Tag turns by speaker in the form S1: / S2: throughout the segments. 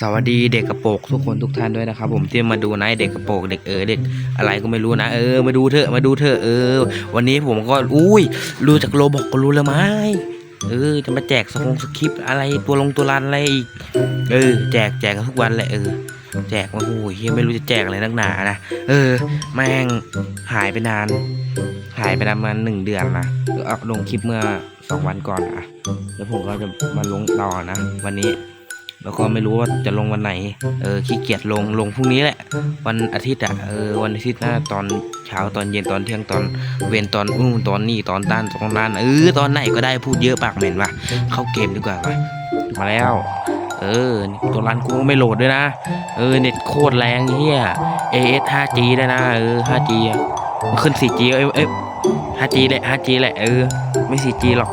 S1: สวัสดีเด็กกระโปงทุกคนทุกท่านด้วยนะครับผมที่มาดูนะเด็กกระโปงเด็กเออเด็กอะไรก็ไม่รู้นะ เออมาดูเถอะมาดูเถอะเออ วันนี้ผมก็อุ้ยรู้จากโลบอกก็รู้แล้วไหมเออจะมาแจกสกงสคริปอะไรตัวลงตัวรันอะไรอีกเออ แจกแจกทุกวันแหละเออแจกมาโอ้ยเหี้ยไม่รู้จะแจกอะไรนักหนานะเออ แม่งหายไปนาน หายไปประมาณหนึ่งเดือนนะเอาลงคลิปเมื่อสองวันก่อนอะแล้วผมก็จะมาลงต่อนะ วันนี้ แล้วก็ไม่รู้ว่าจะลงวันไหน เออขี้เกียจลงลงพรุ่งนี้แหละ วันอาทิตย์อะเออวันอาทิตย์หน้าตอนเช้าตอนเย็นตอนเที่ยงตอนเวนตอนอู้ตอนนี้ตอนต้านตอนนั้นเออตอนไหนก็ได้พูดเยอะปากเหม็นว่ะเข้าเกมดีกว่าว่ะมาแล้ว เออตัวร้านกูไม่โหลดด้วยนะ เออเน็ตโคตรแรงเฮีย AS 5G ได้นะเออ 5G มันขึ้น 4G เอ้ยเอ้ย 5G แหละ 5G แหละเออไม่ 4G หรอก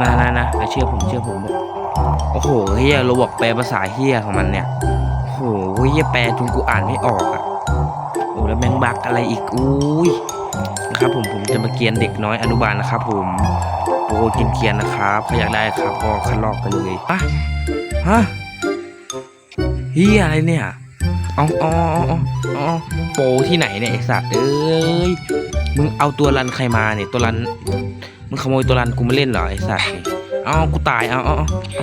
S1: นะนะนะเชื่อผมเชื่อผมเโอ้โหเฮียเราบอกแปลภาษาเฮียของมันเนี่ยโอ้โหเฮียแปลจนกูอ่านไม่ออกอะโอ้แล้วแมงบักอะไรอีกอุ้ยนะครับผมผมจะมาเกียนเด็กน้อยอนุบาลนะครับ ผมโอ้กินเกียนนะครับใครอยากได้ครับก็คัดลอกไปเลยอะฮะเฮียอะไรเนี่ยเอาเอาเอาเอาเอโปที่ไหนเนี่ยไอสัตว์เอ้ยมึงเอาตัวรันใครมาเนี่ยตัวรันมึงขโมยตัวรันกูมาเล่นเหรอไอสัตว์นี่ เอากูตายเอาเอา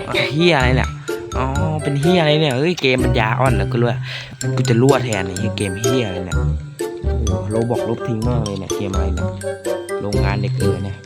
S1: เอาเฮียอะไรเนี่ยอ๋อเป็นเฮียอะไรเนี่ยเฮ้ยเกมมันยาอ่อนแล้วก็รู้กูจะรั่วแทนไอ้เกมเฮียอะไรเนี่ยโอ้โหโลบอกลบทิ้งมากเลยเนี่ยเกมอะไรเนี่ยโรงงานเด็กเออเนี่ย